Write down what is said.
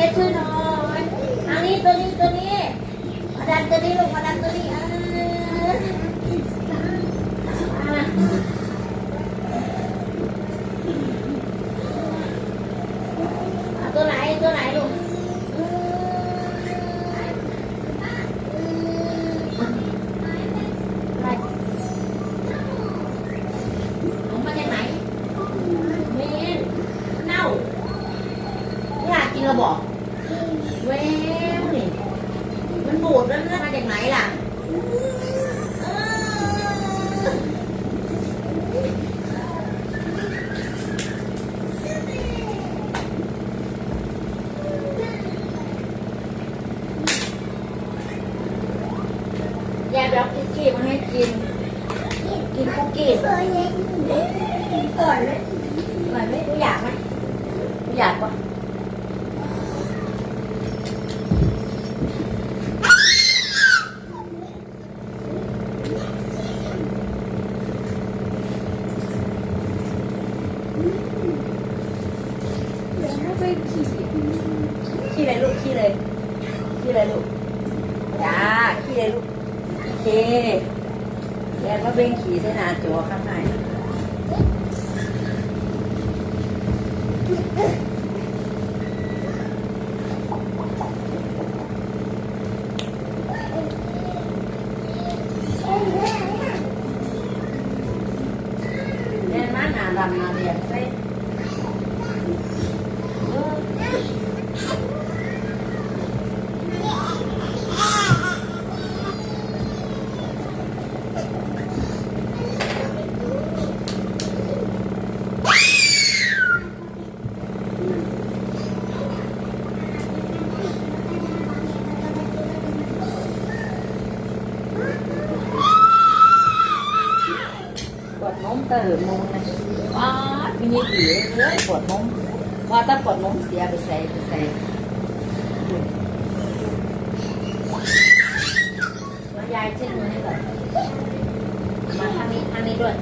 เพชรช่วยหน่อยอันนี้ตัวนี้ตัวนี้มาดันตัวนี้ลงมาดันตัวนี้อ่าอ่าตัวไหนตัวไหนลูกอืมอะไรเอามาจากไหนเมนเน่าอยากกินระบอก แววนี่มันบูดแล้วมาจากไหนล่ะเออแยกรับคุกกี้มาให้กิน กินคุกกี้กก่อนเลย ขี้เลยลูกขี้เลยขี้เลยลูกจ้าขี้เลยลูกโอเคแล้วก็เบ่งขี่เส้นหาจัวข้างในเรียนมาหนาดำมาเรียนใส่ มเติมมงนะว้ามีนี่ผีเลยปวดมุมว่าถ้าปวดมุมเสียไปใส่ไปใส่แล้วยายเมือให้แบบมาทางนี้ทางนี้ด้วย